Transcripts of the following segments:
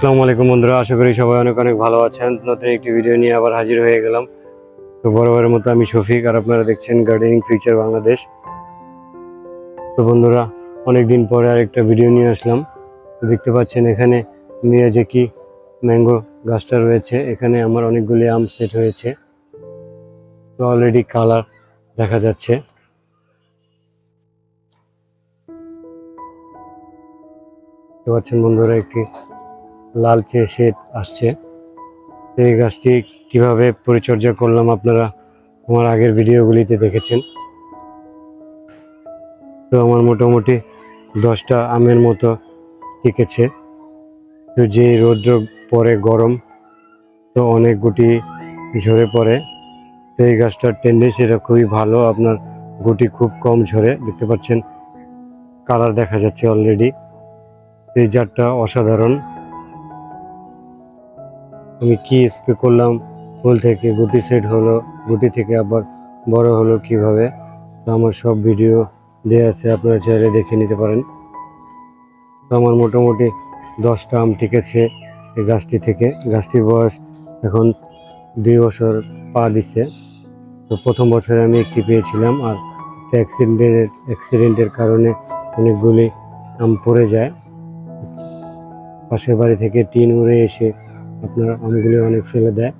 আসসালামু আলাইকুম বন্ধুরা, আশা করি সবাই অনেক অনেক ভালো আছেন। নতুন একটি ভিডিও নিয়ে আবার হাজির হয়ে গেলাম। তো বরাবরের মতো আমি শফিক, আর আপনারা দেখছেন গার্ডেনিং ফিউচার বাংলাদেশ তো বন্ধুরা অনেক দিন পরে আরেকটা ভিডিও নিয়ে আসলাম। দেখতে পাচ্ছেন এখানে মিয়াজাকি ম্যাঙ্গো গাছটা রয়েছে, এখানে আমার অনেকগুলি আম সেট হয়েছে। তো অলরেডি কালার দেখা যাচ্ছে। দেখতে পাচ্ছেন বন্ধুরা, একটি লালচে শেড আসছে। এই গাছটি কীভাবে পরিচর্যা করলাম আপনারা আমার আগের ভিডিওগুলিতে দেখেছেন। তো আমার মোটামুটি দশটা আমের মতো টিকেছে। তো যে রৌদ্র পরে গরম, তো অনেক গুটি ঝরে পড়ে। তো এই গাছটার টেন্ডেন্সিটা খুবই ভালো, আপনার গুটি খুব কম ঝরে, দেখতে পাচ্ছেন। কালার দেখা যাচ্ছে অলরেডি এই জারটা অসাধারণ। আমি কি স্প্রে করলাম? ফুল থেকে গুটি সেট হলো, গুটি থেকে আবার বড় হলো কীভাবে? তো আমার সব ভিডিও দেওয়া আছে, আপনারা চাইলে দেখে নিতে পারেন। তো আমার মোটামুটি দশটা আম টিকেছে এই গাছটি থেকে। গাছটির বয়স এখন দুই বছর পা দিছে। তো প্রথম বছরে আমি একটি পেয়েছিলাম আর অ্যাক্সিডেন্টের অ্যাক্সিডেন্টের কারণে অনেকগুলি আম পড়ে যায়। পাশের বাড়ি থেকে টিন উড়ে এসে আপনার আমগুলি অনেক ফেলে দেয়।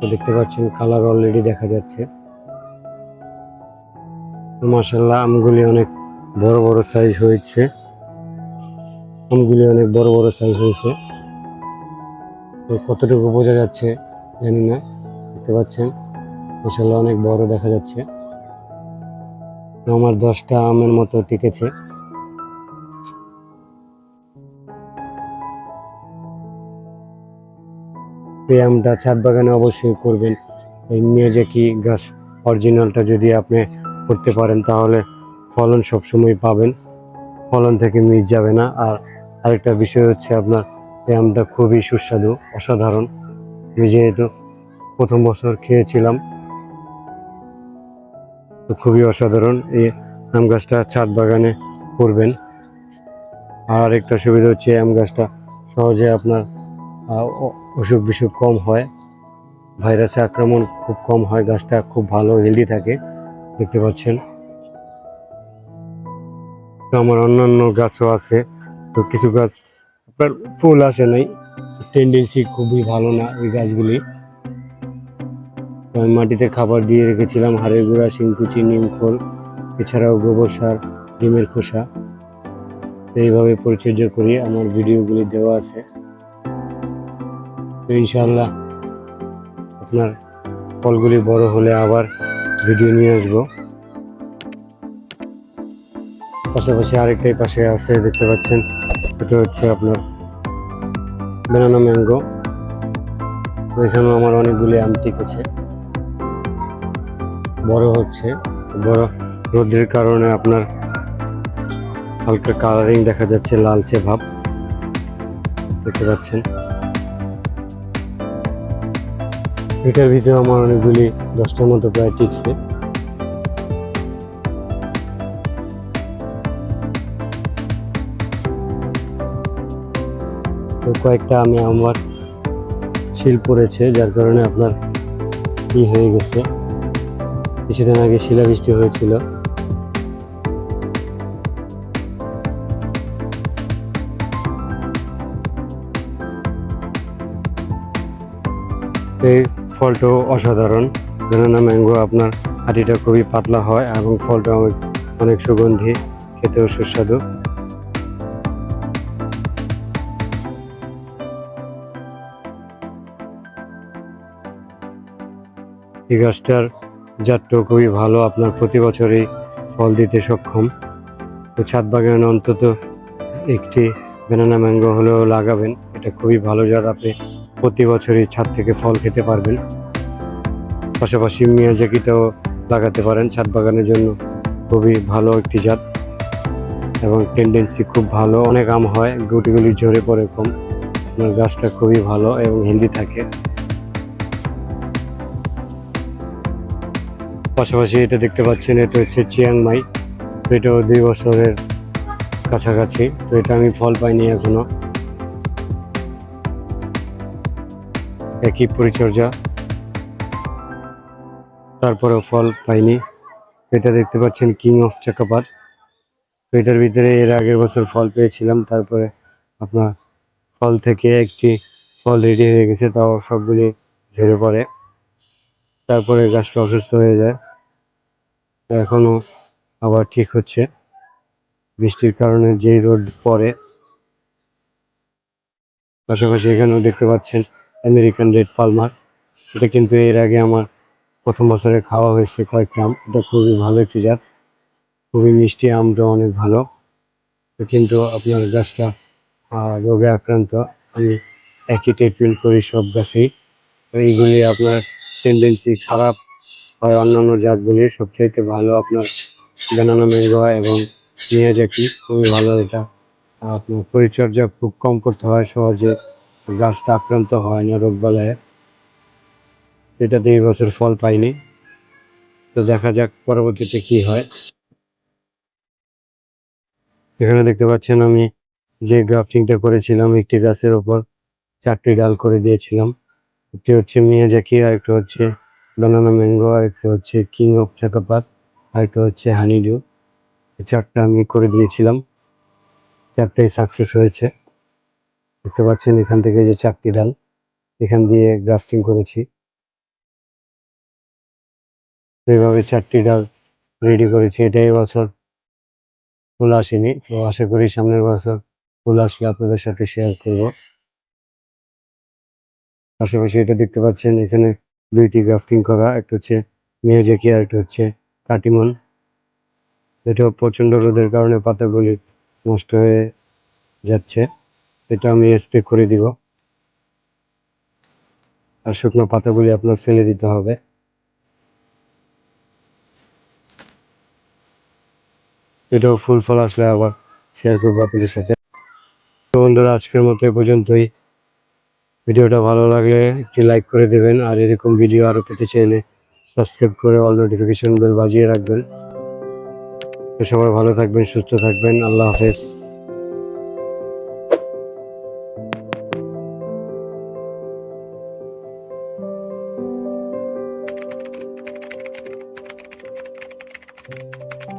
তো দেখতে পাচ্ছেন কালার অলরেডি দেখা যাচ্ছে। মাসাল্লাহ আমগুলি অনেক বড় বড় সাইজ হয়েছে। আমগুলি অনেক বড় বড় সাইজ হয়েছে। তো কতটুকু বোঝা যাচ্ছে জানি না। দেখতে পাচ্ছেন মাসাল্লাহ অনেক বড় দেখা যাচ্ছে। আমার দশটা আমের মতো টিকেছে। আমটা ছাদ বাগানে অবশ্যই করবেন। এই মিয়াজাকি গাছ অরিজিনালটা যদি আপনি করতে পারেন, তাহলে ফলন সবসময় পাবেন। ফলন থেকে মিস যাবে না। আর আরেকটা বিষয় হচ্ছে আপনার ব্যায়ামটা খুবই সুস্বাদু, অসাধারণ। আমি যেহেতু প্রথম বছর খেয়েছিলাম, তো খুবই অসাধারণ এই আম গাছটা ছাদ বাগানে করবেন। আর একটা সুবিধা হচ্ছে আম গাছটা সহজে আপনার অসুখ বিসুখ কম হয়। ভাইরাসে আক্রমণ খুব কম হয়, গাছটা খুব ভালো হেলদি থাকে। দেখতে পাচ্ছেন। আমার অন্যান্য গাছও আছে। তো কিছু গাছ, আপনার ফুল আসে নাই। টেন্ডেন্সি খুবই ভালো না ওই গাছগুলি। আমি মাটিতে খাবার দিয়ে রেখেছিলাম, হাড়ের গুঁড়া শিংকুচি নিম খোল এছাড়াও গোবর সার, ডিমের খোসা। এইভাবে পরিচর্যা করি আমার ভিডিওগুলি দেওয়া আছে। তো ইনশাআল্লাহ আপনার ফলগুলি বড় হলে আবার ভিডিও নিয়ে আসব। পাশাপাশি আরেকটাই পাশে আছে, দেখতে পাচ্ছেন, এটা হচ্ছে আপনার বেনানা ম্যাঙ্গো এখানেও আমার অনেকগুলি আম টিকেছে। বড় হচ্ছে, বড় রোদের কারণে আপনার হালকা কালারিং দেখা যাচ্ছে, লালচে ভাব। দেখতে পাচ্ছেন। এটার ভিতরে আমার অনেকগুলি দশটার মতো প্রায় টিকছে কয়েকটা আমি আমার শিল পড়েছে, যার কারণে আপনার ই হয়ে গেছে। কিছুদিন আগে শিলাবৃষ্টি হয়েছিল। এই ফলটাও অসাধারণ। বেনানা ম্যাঙ্গো আপনার আটিটা খুবই পাতলা হয় এবং ফলটা অনেক সুগন্ধি, খেতেও সুস্বাদু। এই গাছটার জাতটাও খুবই ভালো, আপনার প্রতি বছরই ফল দিতে সক্ষম। তো ছাদ বাগানে অন্তত একটি বেনানা ম্যাঙ্গো হলেও লাগাবেন, এটা খুবই ভালো জাত। আপনি প্রতি বছরই ছাদ থেকে ফল খেতে পারবেন। পাশাপাশি মিয়াজাকিটাও লাগাতে পারেন ছাদ বাগানের জন্য। খুবই ভালো একটি জাত এবং টেন্ডেন্সি খুব ভালো। অনেক আম হয়, গুটিগুলি ঝরে পড়ে কম। আপনার গাছটা খুবই ভালো এবং হেলদি থাকে। পাশাপাশি এটা দেখতে পাচ্ছেন, এটা হচ্ছে চিয়াংমাই এটাও দুই বছরের কাছাকাছি। তো এটা আমি ফল পাইনি এখনও। একই পরিচর্যা। তারপরেও ফল পাইনি। এটা দেখতে পাচ্ছেন কিং অফ চাকাপাত তো এটার ভিতরে এর আগের বছর ফল পেয়েছিলাম, তারপরে আপনার ফল থেকে একটি ফল রেডি হয়ে গেছে, তাও সবগুলি ঝরে পড়ে। তারপরে গাছটা অসুস্থ হয়ে যায়। তো এখনও আবার ঠিক হচ্ছে। বৃষ্টির কারণে যেই রোড পড়ে, পাশাপাশি এখানেও দেখতে পাচ্ছেন আমেরিকান রেড পালমার এটা কিন্তু এর আগে আমার প্রথম বছরে খাওয়া হয়েছে কয়েকটা আম এটা খুবই ভালো একটি জাত, খুবই মিষ্টি আমটা অনেক ভালো। কিন্তু আপনার গাছটা রোগে আক্রান্ত, আমি একই ট্রিটমেন্ট করি সব গাছেই। এইগুলি আপনার টেন্ডেন্সি খারাপ হয় অন্যান্য জাতগুলির সবচাইতে ভালো আপনার ব্যানানা ম্যাঙ্গো এবং মিয়াজাকি খুবই ভালো এটা। আপনার পরিচর্যা খুব কম করতে হয় সহজে। গাছটা আক্রান্ত হয় না রোগ বালায় এটাতে এই বছর ফল পাইনি। তো দেখা যাক পরবর্তীতে কি হয়। এখানে দেখতে পাচ্ছেন আমি যে গ্রাফটিংটা করেছিলাম, একটি গাছের ওপর চারটি ডাল করে দিয়েছিলাম। একটি হচ্ছে মিয়াজাকি আর একটা হচ্ছে বানানা ম্যাঙ্গো আর একটা হচ্ছে কিং অফ চাকাপাত আর একটা হচ্ছে হানিডিউ চারটা আমি করে দিয়েছিলাম। চারটাই সাকসেস হয়েছে। দেখতে পাচ্ছেন এখান থেকে যে চারটি ডাল, এখান দিয়ে গ্রাফটিং করেছি। এইভাবে চারটি ডাল রেডি করেছি। এটা এবছর ফুল আসেনি, তো আশা করি সামনের বছর ফুল আসলে আপনাদের সাথে শেয়ার করব। পাশাপাশি এটা দেখতে পাচ্ছেন, এখানে দুইটি গ্রাফটিং করা, একটা হচ্ছে মিয়াজাকি আর একটা হচ্ছে কাটিমন। এটা প্রচণ্ড রোদের কারণে পাতাগুলি নষ্ট হয়ে যাচ্ছে। এটা আমি স্প্রে করে দিব। আর শুকনো পাতাগুলি আপনার ফেলে দিতে হবে। এটাও ফুল ফল আসলে আবার শেয়ার করব আপনাদের সাথে। বন্ধুরা, আজকের মতো এ পর্যন্তই। ভিডিওটা ভালো লাগলে একটি লাইক করে দেবেন, আর এরকম ভিডিও আরও পেতে চাইলে সাবস্ক্রাইব করে অল নোটিফিকেশন বেল বাজিয়ে রাখবেন। সবাই ভালো থাকবেন, সুস্থ থাকবেন। আল্লাহ হাফেজ।